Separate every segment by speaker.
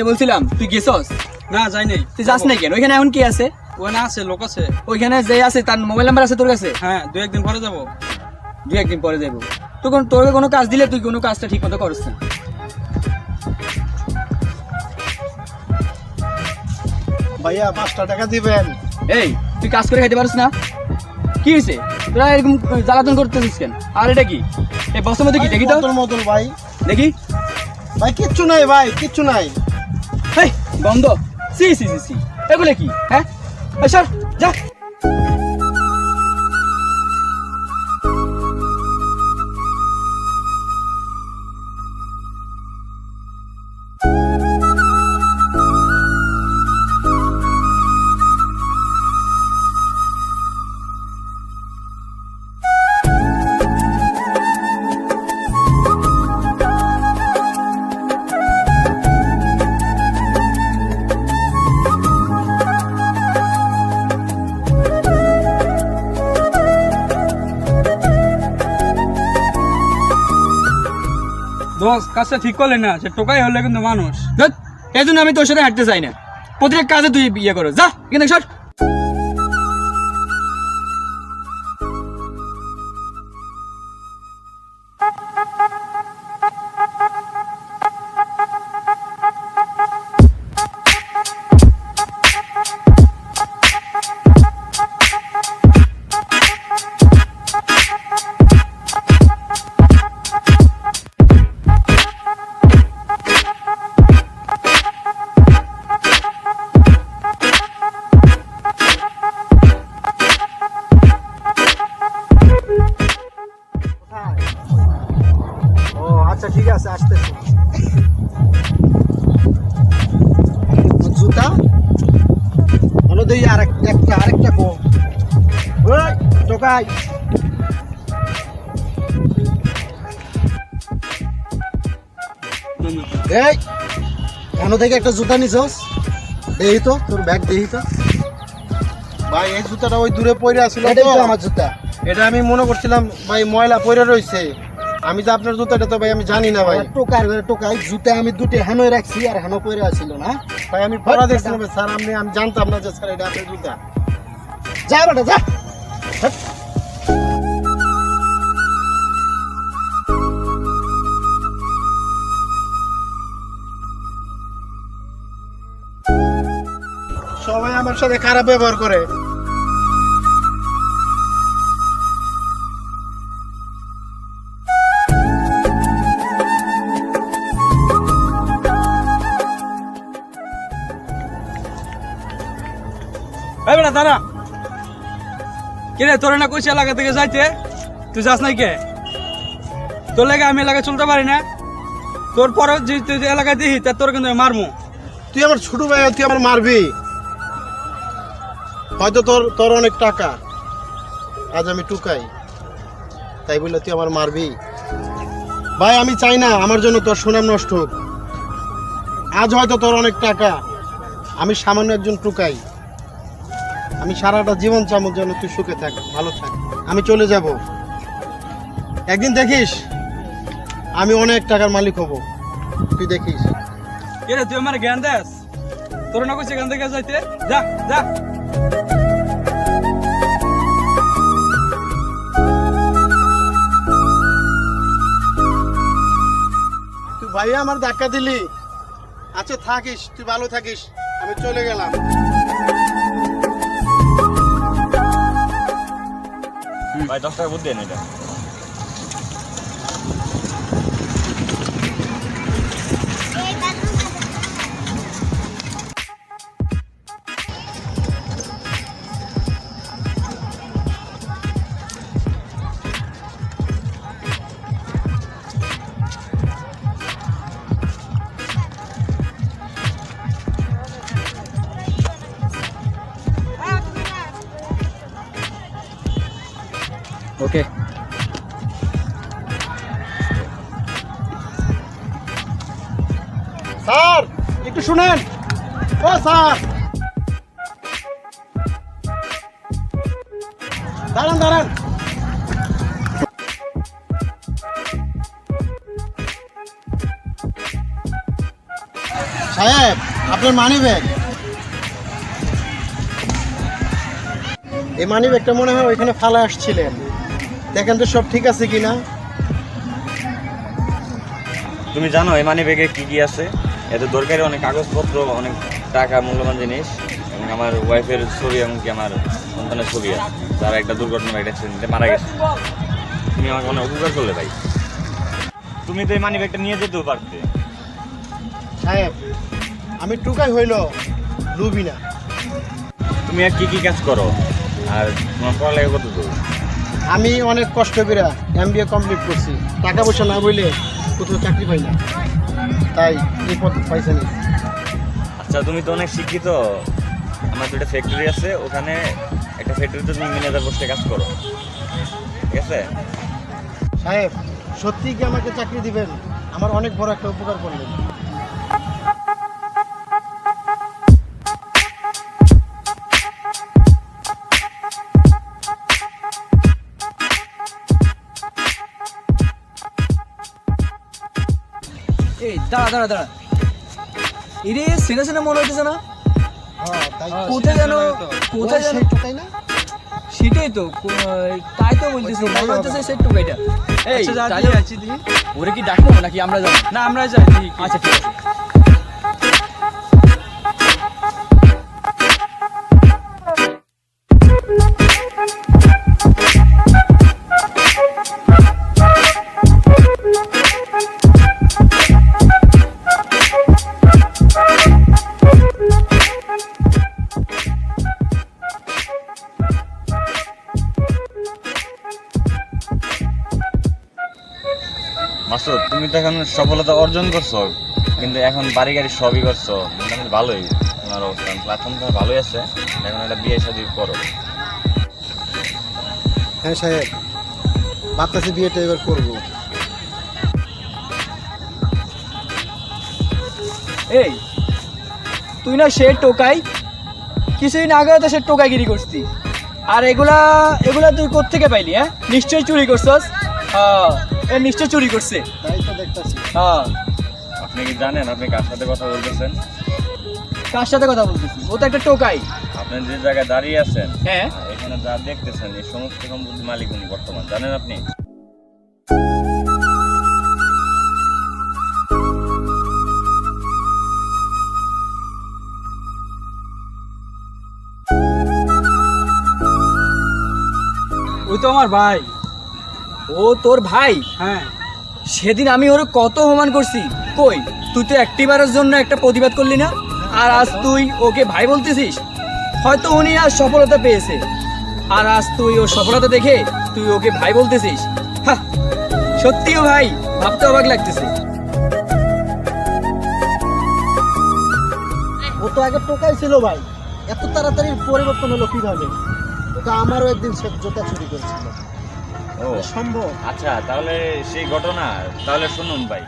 Speaker 1: যাইতে বলছিলাম তুই গেছস?
Speaker 2: না যাই নাই।
Speaker 1: তুই যাস নাই কেন? ওইখানে এখন কি আছে?
Speaker 2: ওখানে আছে লোক আছে।
Speaker 1: ওইখানে যে আছে তার মোবাইল নাম্বার আছে তোর কাছে?
Speaker 2: হ্যাঁ দু একদিন পরে যাব।
Speaker 1: দুই একদিন পরে যাব। তখন তোর কোনো কাজ দিলে তুই কোনো কাজটা ঠিক মতো করছ না।
Speaker 3: ভাইয়া পাঁচটা টাকা দিবেন।
Speaker 1: এই তুই কাজ করে খাইতে পারিস না? কি হয়েছে তোরা এরকম জ্বালাতন করতেছিস কেন? আর এটা কি? এই বস্তার মধ্যে কি? দেখি তো।
Speaker 3: মতন ভাই।
Speaker 1: দেখি।
Speaker 3: ভাই কিচ্ছু নাই ভাই কিচ্ছু নাই।
Speaker 1: হেই গন্ধ সি সি সি সি। এগুলো কি? হ্যাঁ? আচ্ছা যা।
Speaker 2: দোষ কাজটা ঠিক করলে না, সে টোকাই হলে কিন্তু মানুষ।
Speaker 1: এই জন্য আমি তোর সাথে হাঁটতে চাই না। প্রত্যেক কাজে তুই ইয়ে করো। যা, কিন্তু সর
Speaker 3: এই কেন থেকে একটা জুতা নিছস? দেহি তো তোর ব্যাগ দেহি তো। ভাই এই জুতাটা ওই দূরে পড়ে আছিল
Speaker 4: এটাই তো। আমার জুতা।
Speaker 3: এটা আমি মনে করছিলাম ভাই ময়লা পড়ে রয়েছে আমি তো আপনার জুতাটা তো ভাই আমি জানি না ভাই।
Speaker 4: টোকার টোকাই জুতা আমি দুটি হেনো রাখছি আর হেনো পরে আছিল না।
Speaker 3: ভাই আমি পড়া দেখছিলাম স্যার আপনি আমি জানতাম না যে স্যার এটা আপনার জুতা।
Speaker 4: যা বেটা যা।
Speaker 3: আমার সাথে খারাপ ব্যবহার করে।
Speaker 2: এই বেটা দাঁড়া। কিরে তোর না কইছে এলাকা থেকে যাইতে? তুই যাস নাই কে? তোর লাগে আমি এলাকায় চলতে পারি না। তোর পরে যে তুই এলাকায় তা তোর কিন্তু মারমু।
Speaker 3: তুই আমার ছোট ভাই তুই আমার মারবি। হয়তো তোর তোর অনেক টাকা। আজ আমি টুকাই। তাই বললে, তুই আমার মারবি? ভাই, আমি চাই না, আমার জন্য তোর সুনাম নষ্ট হোক। আজ হয়তো তোর অনেক টাকা। আমি সামান্য একজন টুকাই। আমি সারাটা জীবন চামচ যেন তুই সুখে থাক, ভালো থাক। আমি চলে যাব। একদিন দেখিস, আমি অনেক টাকার মালিক হব। তুই দেখিস।
Speaker 2: তুই আমার জ্ঞান দেস? তোর না কইছে এখান থেকে যাইতে? যা যা।
Speaker 3: ভাই আমার ধাক্কা দিলি। আচ্ছা থাকিস, তুই ভালো থাকিস। আমি চলে গেলাম।
Speaker 5: ভাই, দশ টাকা বুদ্ধি এটা।
Speaker 3: স্যার, একটু শুনেন। ও, স্যার। দাঁড়ান দাঁড়ান। সাহেব, আপনার মানি ব্যাগ এই মানি ব্যাগটা মনে হয় ওইখানে ফালা আসছিলেন। দেখেন তো সব ঠিক আছে কিনা।
Speaker 5: তুমি জানো, এই মানি ব্যাগে কি কি আছে? এতে দরকারি অনেক কাগজপত্র অনেক টাকা মূল্যবান জিনিস। এবং আমার ওয়াইফের ছবি এমনকি আমার সন্তানের ছবি যারা একটা দুর্ঘটনা একটা অ্যাক্সিডেন্টে মারা গেছে। তুমি আমাকে অনেক উপকার করলে ভাই। তুমি তো এই মানি ব্যাগটা নিয়ে যেতেও পারতে।
Speaker 3: সাহেব আমি টুকাই হইল লুবি না।
Speaker 5: তুমি আর কি কি কাজ করো? আর তোমার পড়ালেখা কত দূর
Speaker 3: আমি অনেক কষ্ট করে এম বি এ কমপ্লিট করছি। টাকা পয়সা না বইলে কোথাও চাকরি পাই না। তাই এই পথ পয়সা
Speaker 5: আচ্ছা তুমি তো অনেক শিক্ষিত। আমার দুটো ফ্যাক্টরি আছে ওখানে একটা ফ্যাক্টরিতে তুমি ম্যানেজার পোস্টে কাজ করো। ঠিক আছে?
Speaker 3: সাহেব সত্যি কি আমাকে চাকরি দিবেন? আমার অনেক বড় একটা উপকার করলেন।
Speaker 1: এই দাঁড়া দাঁড়া দাঁড়া। এরে সেনা সেনা মনে হইতেছে না?
Speaker 3: হ্যাঁ
Speaker 1: কোথায় যেন কোথায় যেন
Speaker 3: তাই না?
Speaker 1: সেটাই তো তাই তো বলতেছি মনে টুকাইটা এই
Speaker 2: আচ্ছা
Speaker 1: তাহলে ওরে কি ডাকবো নাকি আমরা যাব?
Speaker 2: না আমরা যাই।
Speaker 1: আচ্ছা ঠিক আছে।
Speaker 5: মাসুদ তুমি তো এখন সফলতা অর্জন করছ কিন্তু এখন বাড়ি গাড়ি সবই করছ। মোটামুটি ভালোই তোমার অবস্থান। প্ল্যাটফর্ম তো ভালোই আছে এখন একটা বিয়ে শাদি করো।
Speaker 3: হ্যাঁ সাহেব ভাবতেছি বিয়েটা এবার করব।
Speaker 1: এই তুই না সে টোকাই? কিছুদিন আগে তো সে টোকাইগিরি করছি আর এগুলা এগুলা তুই কোত্থেকে পাইলি হ্যাঁ? নিশ্চয়ই চুরি করছস। হ্যাঁ এ নিশ্চয় চুরি করছে।
Speaker 3: তাই তো দেখতেছি।
Speaker 1: হ্যাঁ।
Speaker 5: আপনি কি জানেন আপনি কার সাথে কথা বলতেছেন?
Speaker 1: কার সাথে কথা বলতেছি? ও তো একটা টোকাই।
Speaker 5: আপনি যে জায়গায় দাঁড়িয়ে আছেন
Speaker 1: হ্যাঁ।
Speaker 5: এখানে যা দেখতেছেন এই সমস্ত সম্পত্তি মালিক উনি বর্তমান জানেন আপনি?
Speaker 2: ওই তো আমার ভাই।
Speaker 1: ও তোর ভাই?
Speaker 2: হ্যাঁ।
Speaker 1: সেদিন আমি ওর কত অপমান করছি। কই তুই তো একটিবারের জন্য একটা প্রতিবাদ করলি না? আর আজ তুই ওকে ভাই বলতেছিস? হয়তো উনি আজ সফলতা পেয়েছে। আর আজ তুই ওর সফলতা দেখে তুই ওকে ভাই বলতেছিস। সত্যিও ভাই ভাবতে অবাক লাগতেছে।
Speaker 4: ও তো আগে টোকাই ছিল ভাই। এত তাড়াতাড়ি পরিবর্তন হলো কীভাবে? ওটা আমারও একদিন সে জোতা চুরি করেছিল। সম্ভব।
Speaker 5: আচ্ছা তাহলে সেই ঘটনা তাহলে শুনুন ভাই।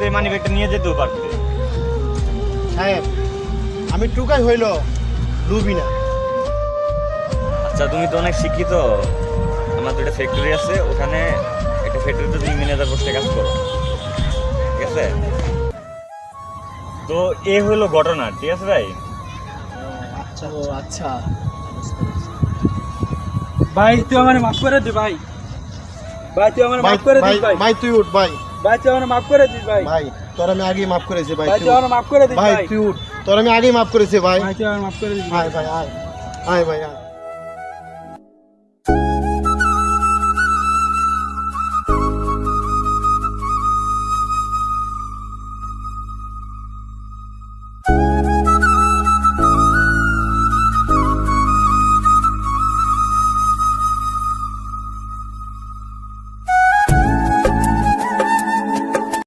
Speaker 5: তো এই মানি ব্যাগটা নিয়ে যেতেও পারতে
Speaker 3: সাহেব আমি টুকাই হইল লুবি না।
Speaker 5: আচ্ছা তুমি তো অনেক শিক্ষিত। আমার দুটো ফ্যাক্টরি আছে ওখানে একটা ফ্যাক্টরিতে তুমি ম্যানেজার পোস্টে কাজ করো। ঠিক আছে? তো এ হলো ঘটনা ঠিক আছে ভাই?
Speaker 1: আচ্ছা। ও আচ্ছা।
Speaker 2: ভাই তুই আমার মাফ করে দে ভাই। ভাই তুই আমার মাফ করে দিস ভাই।
Speaker 3: ভাই তুই উঠ ভাই।
Speaker 2: ভাই তুই আমার মাফ করে দিস ভাই।
Speaker 3: ভাই তোর আমি আগেই মাফ করেছি ভাই
Speaker 2: ভাই
Speaker 3: তুই।
Speaker 2: আমার মাফ করে দিস
Speaker 3: ভাই
Speaker 2: ভাই।
Speaker 3: তুই তোর আমি আগেই মাফ করেছি ভাই।
Speaker 2: ভাই তুই আমার মাফ করে দিস
Speaker 3: ভাই। ভাই আয়। আয় ভাই আয়।